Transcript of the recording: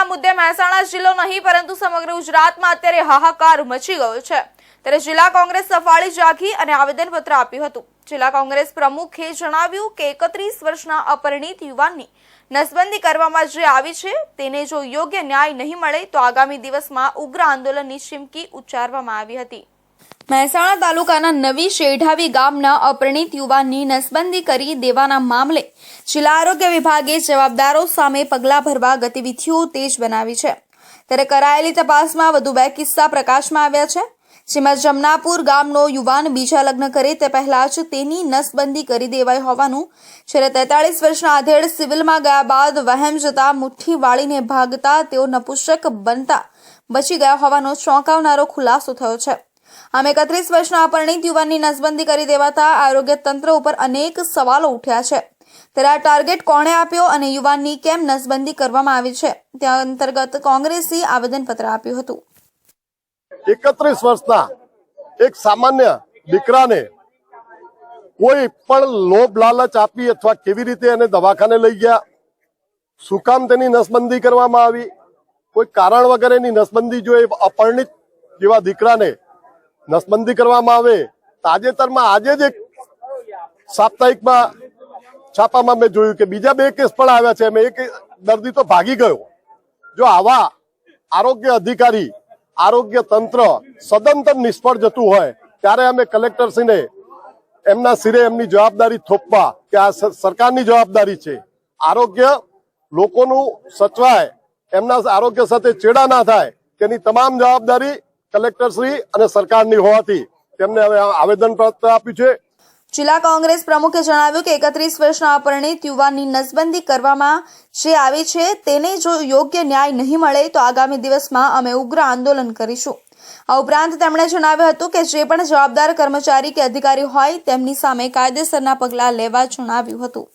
નસબંધીના મુદ્દે મહેસાણા જિલ્લો નહીં, પરંતુ સમગ્ર ગુજરાતમાં અત્યારે હાહાકાર મચી ગયો છે. ત્યારે જિલ્લા કોંગ્રેસ સફાળી જાગી અને આવેદનપત્ર આપ્યું હતું. જિલ્લા કોંગ્રેસ પ્રમુખે જણાવ્યું કે એકત્રીસ વર્ષના અપરિણિત યુવાનની નસબંધી કરવામાં જે આવી છે, તેને જો યોગ્ય ન્યાય નહીં મળે, તો આગામી દિવસમાં ઉગ્ર આંદોલનની ચીમકી ઉચ્ચારવામાં આવી હતી. મહેસાણા તાલુકાના નવી શેઢાવી ગામના અપરિણિત યુવાનની નસબંધી કરી દેવાના મામલે જિલ્લા આરોગ્ય વિભાગે જવાબદારો સામે પગલાં ભરવા ગતિવિધિઓ તેજ બનાવી છે. ત્યારે કરાયેલી તપાસમાં વધુ બે કિસ્સા પ્રકાશમાં આવ્યા છે. જેમાં જમનાપુર ગામનો યુવાન બીજા લગ્ન કરે તે પહેલા જ તેની નસબંધી કરી દેવાઈ હોવાનું જ્યારે તેતાળીસ વર્ષના આધેડ સિવિલમાં ગયા બાદ વહેમ જતા મુઠ્ઠી વાળીને ભાગતા તેઓ નપુષક બનતા બચી ગયા હોવાનો ચોંકાવનારો ખુલાસો થયો છે. આમ એકત્રીસ વર્ષના અપરિણિત યુવાનની નસબંધી કરી દેવાતા આરોગ્ય તંત્ર ઉપર અનેક સવાલો ઉઠ્યા છે. ત્યારે આ ટાર્ગેટ કોણે આપ્યો અને યુવાનની કેમ નસબંધી કરવામાં આવી છે? ત્યાં અંતર્ગત કોંગ્રેસે આવેદનપત્ર આપ્યું હતું. એકત્રીસ વર્ષના એક સામાન્ય દીકરાને કોઈ પણ લોભ લાલચ આપી અથવા કેવી રીતે એને દવાખાને લઈ ગયા? શું કામ તેની નસબંધી કરવામાં આવી? કોઈ કારણ વગર નસબંધી જો એ અપરિણિત જેવા દીકરાને નસબંધી કરવામાં આવે તાજેતરમાં આજે જ એક સાપ્તાહિકમાં છાપામાં મેં જોયું કે બીજા બે કેસ પણ આવ્યા છે. એમાં એક દર્દી તો ભાગી ગયો. જો આવા આરોગ્ય અધિકારી, આરોગ્ય તંત્ર સદંતર નિષ્ફળ જતું હોય, ત્યારે અમે કલેક્ટરશ્રીને એમના સિરે એમની જવાબદારી થોપવા કે આ સરકારની જવાબદારી છે. આરોગ્ય લોકોનું સચવાય, એમના આરોગ્ય સાથે ચેડા ના થાય, તેની તમામ જવાબદારી કલેક્ટરશ્રી અને સરકારની હોવાથી તેમને હવે આવેદન પત્ર આપ્યું છે. જિલ્લા કોંગ્રેસ પ્રમુખે જણાવ્યું કે એકત્રીસ વર્ષના અપરિણિત યુવાનની નસબંધી કરવામાં જે આવી છે તેને જો યોગ્ય ન્યાય નહીં મળે તો આગામી દિવસમાં અમે ઉગ્ર આંદોલન કરીશું. આ ઉપરાંત તેમણે જણાવ્યું હતું કે જે પણ જવાબદાર કર્મચારી કે અધિકારી હોય તેમની સામે કાયદેસરના પગલાં લેવા જણાવ્યું હતું.